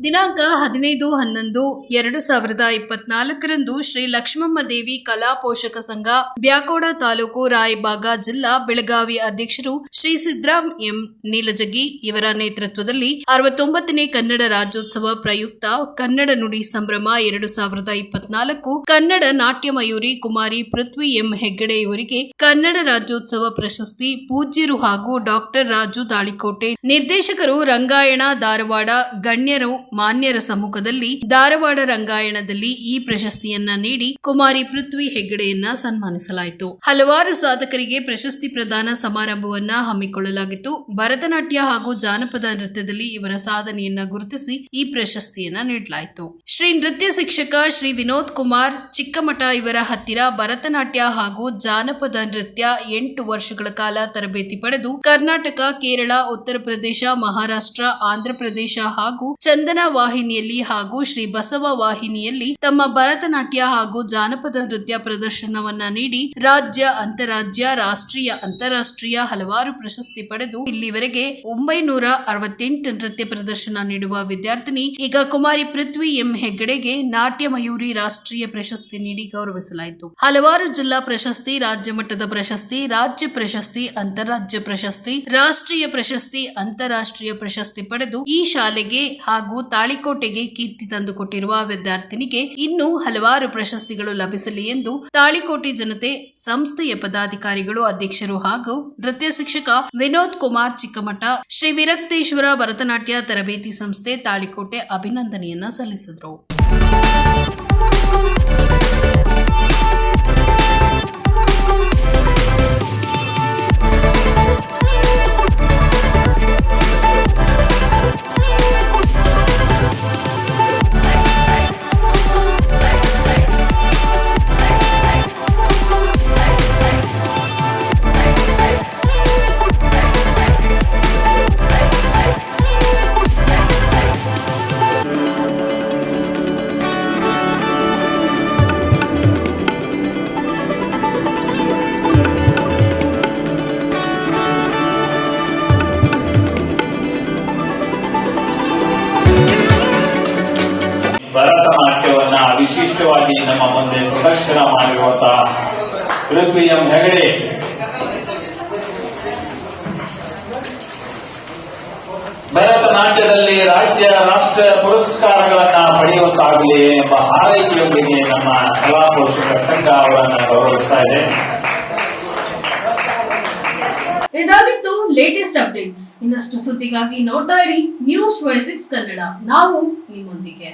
ದಿನಾಂಕ ಹದಿನೈದು, ಹನ್ನೊಂದು, ಎರಡು ಸಾವಿರದ ಇಪ್ಪತ್ನಾಲ್ಕರಂದು ಶ್ರೀ ಲಕ್ಷ್ಮಮ್ಮ ದೇವಿ ಕಲಾ ಪೋಷಕ ಸಂಘ ಬ್ಯಾಕೋಡ ತಾಲೂಕು ರಾಯಬಾಗ ಜಿಲ್ಲಾ ಬೆಳಗಾವಿ ಅಧ್ಯಕ್ಷರು ಶ್ರೀ ಸಿದ್ದರಾಮ್ ಎಂ ನೀಲಜಗಿ ಇವರ ನೇತೃತ್ವದಲ್ಲಿ ಅರವತ್ತೊಂಬತ್ತನೇ ಕನ್ನಡ ರಾಜ್ಯೋತ್ಸವ ಪ್ರಯುಕ್ತ ಕನ್ನಡ ನುಡಿ ಸಂಭ್ರಮ ಎರಡು ಸಾವಿರದ ಇಪ್ಪತ್ನಾಲ್ಕು ಕನ್ನಡ ನಾಟ್ಯ ಮಯೂರಿ ಕುಮಾರಿ ಪೃಥ್ವಿ ಎಂ ಹೆಗ್ಗಡೆ ಇವರಿಗೆ ಕನ್ನಡ ರಾಜ್ಯೋತ್ಸವ ಪ್ರಶಸ್ತಿ, ಪೂಜ್ಯರು ಹಾಗೂ ಡಾಕ್ಟರ್ ರಾಜು ದಾಳಿಕೋಟೆ, ನಿರ್ದೇಶಕರು ರಂಗಾಯಣ ಧಾರವಾಡ, ಗಣ್ಯರು ಮಾನ್ಯರ ಸಮ್ಮುಖದಲ್ಲಿ ಧಾರವಾಡ ರಂಗಾಯಣದಲ್ಲಿ ಈ ಪ್ರಶಸ್ತಿಯನ್ನ ನೀಡಿ ಕುಮಾರಿ ಪೃಥ್ವಿ ಹೆಗ್ಗಡೆಯನ್ನ ಸನ್ಮಾನಿಸಲಾಯಿತು. ಹಲವಾರು ಸಾಧಕರಿಗೆ ಪ್ರಶಸ್ತಿ ಪ್ರದಾನ ಸಮಾರಂಭವನ್ನ ಹಮ್ಮಿಕೊಳ್ಳಲಾಗಿತ್ತು. ಭರತನಾಟ್ಯ ಹಾಗೂ ಜಾನಪದ ನೃತ್ಯದಲ್ಲಿ ಇವರ ಸಾಧನೆಯನ್ನ ಗುರುತಿಸಿ ಈ ಪ್ರಶಸ್ತಿಯನ್ನ ನೀಡಲಾಯಿತು. ಶ್ರೀ ನೃತ್ಯ ಶಿಕ್ಷಕ ಶ್ರೀ ವಿನೋದ್ ಕುಮಾರ್, ಚಿಕ್ಕಮಠ ಇವರ ಹತ್ತಿರ ಭರತನಾಟ್ಯ ಹಾಗೂ ಜಾನಪದ ನೃತ್ಯ ಎಂಟು ವರ್ಷಗಳ ಕಾಲ ತರಬೇತಿ ಪಡೆದು ಕರ್ನಾಟಕ, ಕೇರಳ, ಉತ್ತರ ಪ್ರದೇಶ, ಮಹಾರಾಷ್ಟ್ರ ಆಂಧ್ರಪ್ರದೇಶ ಹಾಗೂ ಚಂದನ ವಾಹಿನಿಯಲ್ಲಿ ಹಾಗೂ ಶ್ರೀ ಬಸವ ವಾಹಿನಿಯಲ್ಲಿ ತಮ್ಮ ಭರತನಾಟ್ಯ ಹಾಗೂ ಜಾನಪದ ನೃತ್ಯ ಪ್ರದರ್ಶನವನ್ನ ನೀಡಿ ರಾಜ್ಯ, ಅಂತಾರಾಜ್ಯ, ರಾಷ್ಟ್ರೀಯ, ಅಂತಾರಾಷ್ಟ್ರೀಯ ಹಲವಾರು ಪ್ರಶಸ್ತಿ ಪಡೆದು ಇಲ್ಲಿವರೆಗೆ ಒಂಬೈನೂರ ಅರವತ್ತೆಂಟು ನೃತ್ಯ ಪ್ರದರ್ಶನ ನೀಡುವ ವಿದ್ಯಾರ್ಥಿನಿ ಈಗ ಕುಮಾರಿ ಪೃಥ್ವಿ ಎಂ ಹೆಗ್ಗಡೆಗೆ ನಾಟ್ಯ ಮಯೂರಿ ರಾಷ್ಟ್ರೀಯ ಪ್ರಶಸ್ತಿ ನೀಡಿ ಗೌರವಿಸಲಾಯಿತು. ಹಲವಾರು ಜಿಲ್ಲಾ ಪ್ರಶಸ್ತಿ, ರಾಜ್ಯ ಮಟ್ಟದ ಪ್ರಶಸ್ತಿ, ರಾಜ್ಯ ಪ್ರಶಸ್ತಿ, ಅಂತಾರಾಜ್ಯ ಪ್ರಶಸ್ತಿ, ರಾಷ್ಟ್ರೀಯ ಪ್ರಶಸ್ತಿ, ಅಂತಾರಾಷ್ಟ್ರೀಯ ಪ್ರಶಸ್ತಿ ಪಡೆದು ಈ ಶಾಲೆಗೆ ಹಾಗೂ ತಾಳಿಕೋಟೆಗೆ ಕೀರ್ತಿ ತಂದುಕೊಟ್ಟಿರುವ ವಿದ್ಯಾರ್ಥಿನಿಗೆ ಇನ್ನೂ ಹಲವಾರು ಪ್ರಶಸ್ತಿಗಳು ಲಭಿಸಲಿ ಎಂದು ತಾಳಿಕೋಟೆ ಜನತೆ, ಸಂಸ್ಥೆಯ ಪದಾಧಿಕಾರಿಗಳು ಅಧ್ಯಕ್ಷರು ಹಾಗೂ ನೃತ್ಯ ಶಿಕ್ಷಕ ವಿನೋದ್ ಕುಮಾರ್ ಚಿಕ್ಕಮಠ, ಶ್ರೀ ವಿರಕ್ತೇಶ್ವರ ಭರತನಾಟ್ಯ ತರಬೇತಿ ಸಂಸ್ಥೆ ತಾಳಿಕೋಟೆ ಅಭಿನಂದನೆಯನ್ನ ಸಲ್ಲಿಸಿದರು. ವಿಶಿಷ್ಟವಾಗಿ ನಮ್ಮ ಮುಂದೆ ಪ್ರದರ್ಶನ ಮಾಡಿರುವಂತಹ ಪೃಥ್ವಿ ಎಂ ಹೆಗಡೆ. ಭರತನಾಟ್ಯದಲ್ಲಿ ರಾಜ್ಯ ರಾಷ್ಟ್ರ ಪುರಸ್ಕಾರಗಳನ್ನ ಪಡೆಯುವಂತಾಗಲಿ ಎಂಬ ಹಾರೈಕೆಯೊಂದಿಗೆ ನಮ್ಮ ಕಲಾ ಪೋಷಕ ಸಂಘ ಅವರನ್ನ ಗೌರವಿಸ್ತಾ ಇದೆ. ಇದಾಗಿತ್ತು ಲೇಟೆಸ್ಟ್ ಅಪ್ಡೇಟ್ಸ್ ಇನ್ನಷ್ಟು ಸುದ್ದಿಗಾಗಿ ನೋಡ್ತಾ ಇರಿ ನ್ಯೂಸ್ ಟ್ವೆಂಟಿ ಸಿಕ್ಸ್ ಕನ್ನಡ. ನಾವು ನಿಮ್ಮೊಂದಿಗೆ.